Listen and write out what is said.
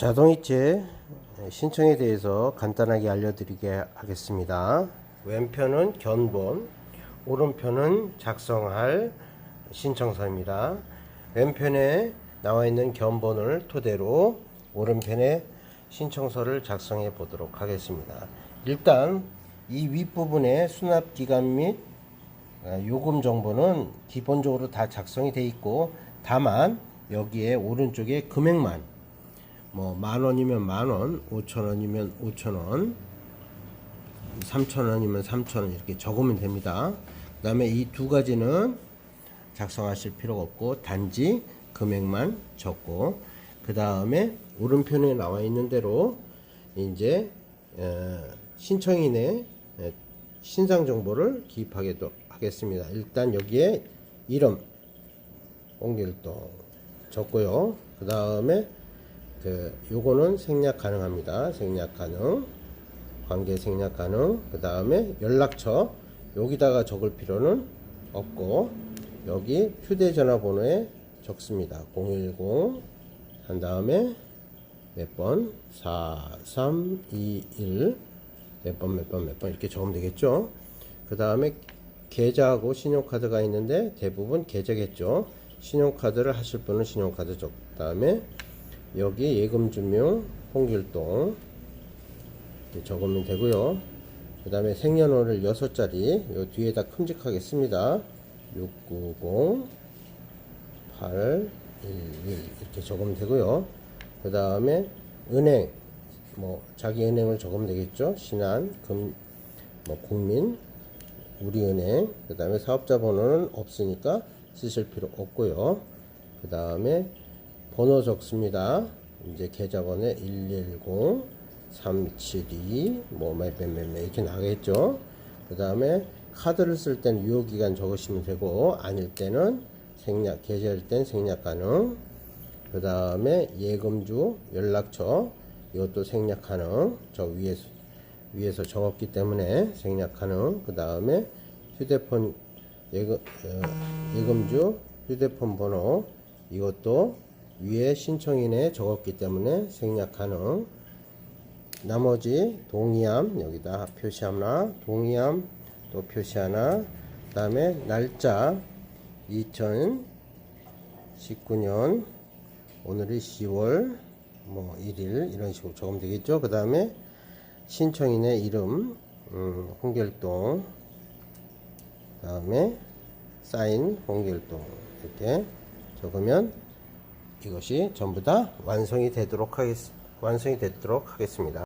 자동이체 신청에 대해서 간단하게 알려드리게 하겠습니다. 왼편은 견본, 오른편은 작성할 신청서입니다. 왼편에 나와 있는 견본을 토대로 오른편에 신청서를 작성해 보도록 하겠습니다. 일단 이 윗부분에 수납 기간 및 아, 요금 정보는 기본적으로 다 작성이 돼 있고 다만 여기에 오른쪽에 금액만 뭐 만 원이면 만 원, 오천 원이면 오천 원, 삼천 원이면 삼천 원 이렇게 적으면 됩니다. 그 다음에 이 두 가지는 작성하실 필요가 없고 단지 금액만 적고 그 다음에 오른편에 나와 있는 대로 이제 어, 신청인의 에, 신상 정보를 기입하게도 하겠습니다. 일단 여기에 이름 홍길동 적고요. 그 다음에 그 요거는 생략 가능합니다. 생략 가능. 관계 생략 가능. 그 다음에 연락처 여기다가 적을 필요는 없고 여기 휴대전화 번호에 적습니다. 010 한 다음에 몇 번? 4, 3, 2, 1 몇 번, 몇 번, 몇 번 이렇게 적으면 되겠죠. 그 다음에 계좌하고 신용카드가 있는데 대부분 계좌겠죠. 신용카드를 하실 분은 신용카드 적. 그 다음에 여기 예금증명 홍길동 적으면 되고요. 그 다음에 생년월일 6자리 요 뒤에다 큼직하게 씁니다. 690 811 이렇게 적으면 되고요. 그 다음에 은행 뭐 자기 은행을 적으면 되겠죠. 신한 금 뭐 국민 우리은행 그 다음에 사업자 번호는 없으니까 쓰실 필요 없고요. 그 다음에 번호 적습니다. 이제 계좌번호 110 372 뭐몇몇몇 이렇게 나가겠죠. 그 다음에 카드를 쓸 때는 유효기간 적으시면 되고 아닐 때는 생략 계좌일 땐 생략 가능. 그 다음에 예금주 연락처 이것도 생략 가능. 저 위에서 위에서 적었기 때문에 생략 가능. 그 다음에 휴대폰 예금 어, 예금주 휴대폰 번호 이것도 위에 신청인에 적었기 때문에 생략 가능. 나머지 동의함 여기다 표시 하나, 동의함 또 표시 하나. 그 다음에 날짜 2019년 오늘이 10월 뭐 1일 이런 식으로 적으면 되겠죠. 그 다음에 신청인의 이름 음, 홍길동 그 다음에 사인 홍길동 이렇게 적으면 이것이 전부 다 완성이 되도록 하겠 완성이 되도록 하겠습니다.